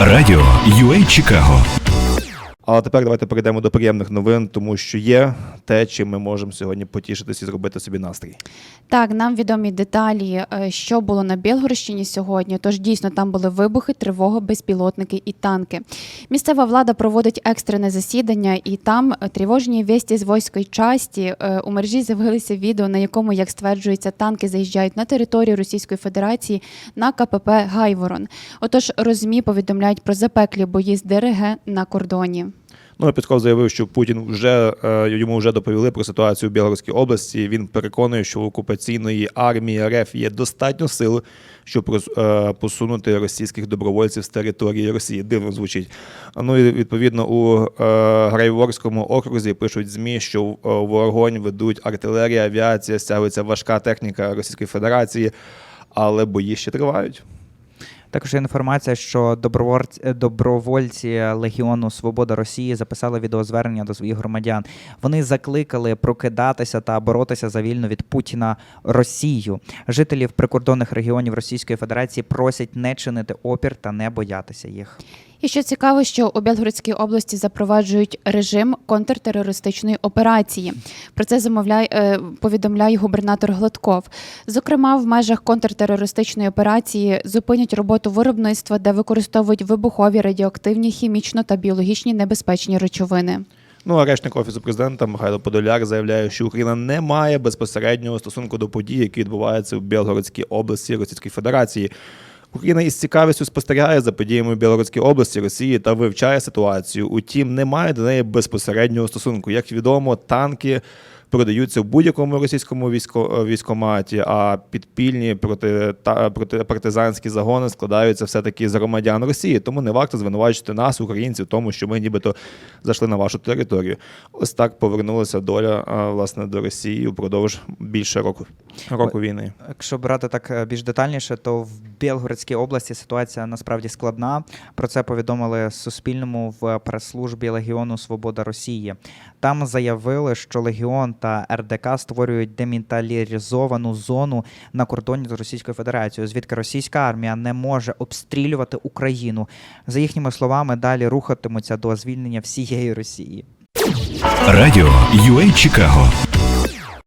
Радіо UA Чикаго Але тепер давайте перейдемо до приємних новин, тому що є те, чим ми можемо сьогодні потішитись і зробити собі настрій. Так, нам відомі деталі, е, що було на Білгородщині сьогодні. Тож дійсно там були вибухи, тривога, безпілотники і танки. Місцева влада проводить екстрене засідання, і там е, тривожні вісті з військової часті е, у мережі з'явилися відео, на якому, як стверджується, танки заїжджають на територію Російської Федерації на КПП Гайворон. Отож, розмі повідомляють про запеклі бої з ДРГ на кордоні. Ну, Пісков заявив, що Путін вже е, йому вже доповіли про ситуацію в Білгородській області. Він переконує, що у окупаційної армії РФ є достатньо сил, щоб е, посунути російських добровольців з території Росії. Дивно звучить. Ну і відповідно у е, Грайворському окрузі пишуть змі, що е, вогонь ведуть артилерія, авіація, стягується важка техніка Російської Федерації, але бої ще тривають. Також є інформація, що добровольці, добровольці Легіону Свобода Росії записали відеозвернення до своїх громадян. Вони закликали прокидатися та боротися за вільну від Путіна Росію. Жителів прикордонних регіонів Російської Федерації просять не чинити опір та не боятися їх. І що цікаво, що у Білгородській області запроваджують режим контртерористичної операції. Про це замовляє е, повідомляє губернатор Гладков. Зокрема, в межах контртерористичної операції зупинять роботу виробництва, де використовують вибухові, радіоактивні, хімічно та біологічні небезпечні речовини. Ну, а речник офісу президента Михайло Подоляк заявляє, що Україна не має безпосереднього стосунку до подій, які відбуваються в Білгородській області Російської Федерації. Україна із цікавістю спостерігає за подіями в Білгородській області Росії та вивчає ситуацію. Утім, не має до неї безпосереднього стосунку. Як відомо, танки продаються в будь-якому російському військо, військоматі, а підпільні проти, та, проти партизанські загони складаються все-таки з громадян Росії. Тому не варто звинувачувати нас, українців, тому, що ми нібито зайшли на вашу територію. Ось так повернулася доля власне до Росії впродовж більше року, року війни. Якщо брати так е, більш детальніше, то в Білгородській області ситуація насправді складна. Про це повідомили Суспільному в прес-службі Легіону Свобода Росії. Там заявили, що Легіон та РДК створюють демілітаризовану зону на кордоні з Російською Федерацією, звідки російська армія не може обстрілювати Україну. За їхніми словами, далі рухатимуться до звільнення всієї Росії. Радіо UA Чикаго